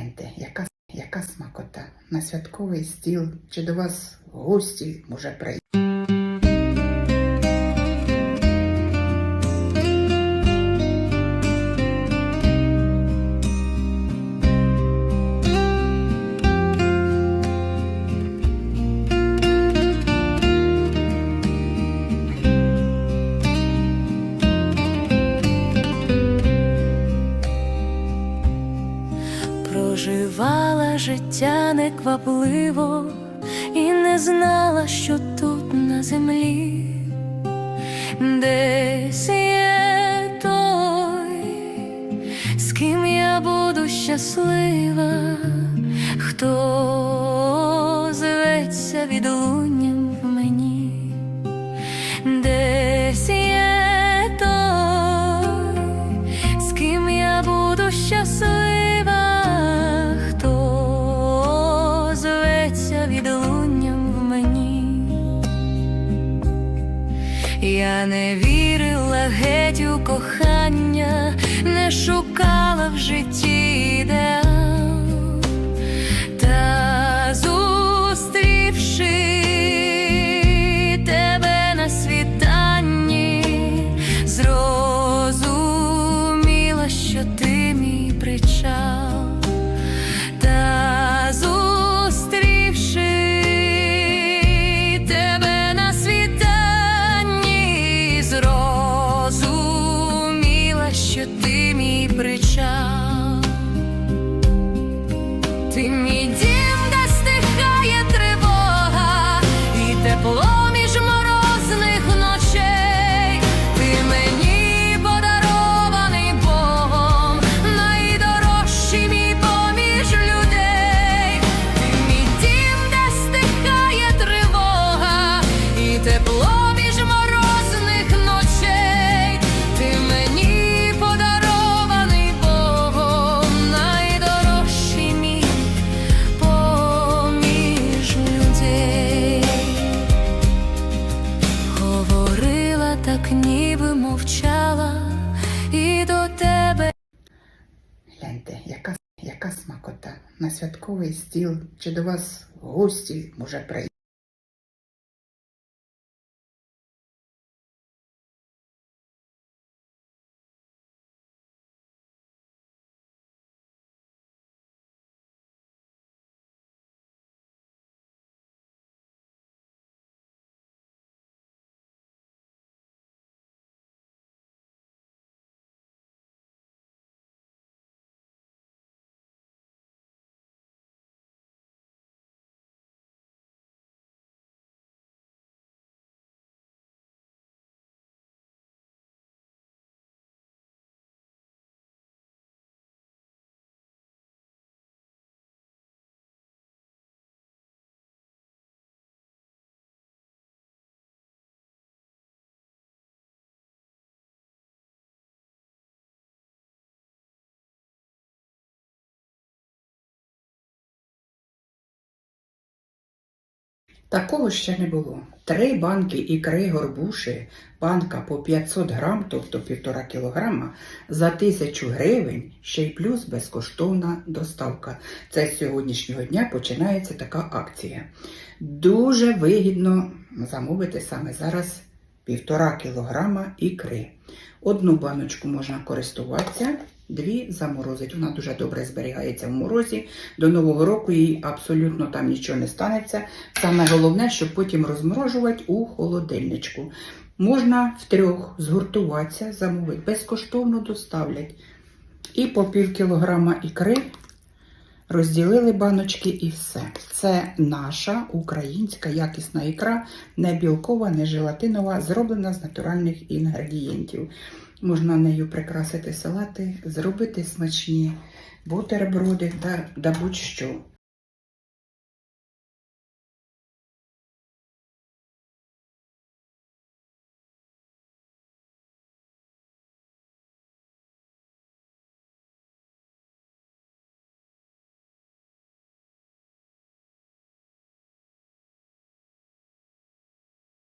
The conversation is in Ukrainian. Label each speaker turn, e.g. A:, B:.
A: Гляньте, яка, яка смакота. На святковий стіл чи до вас гості може прийти.
B: Проживала життя неквапливо і не знала, що тут на землі. Десь є той, з ким я буду щаслива, хто зветься відлунням в відлунням в мені. Я не вірила геть у кохання, не шукала в житті ідеал,
A: На святковий стіл чи до вас гості може прийти. Такого ще не було. Три банки ікри горбуші, банка по 500 грам, тобто півтора кілограма, за тисячу гривень, ще й плюс безкоштовна доставка. Це з сьогоднішнього дня починається така акція. Дуже вигідно замовити саме зараз півтора кілограма ікри. Одну баночку можна користуватися, дві заморозить. Вона дуже добре зберігається в морозі. До Нового року їй абсолютно там нічого не станеться. Саме головне, щоб потім розморожувати у холодильничку. Можна втрьох згуртуватися, замовити, безкоштовно доставлять. І по пів кілограма ікри розділили баночки і все. Це наша українська якісна ікра, не білкова, не желатинова, зроблена з натуральних інгредієнтів. Можна нею прикрасити салати, зробити смачні бутерброди та, та будь-що.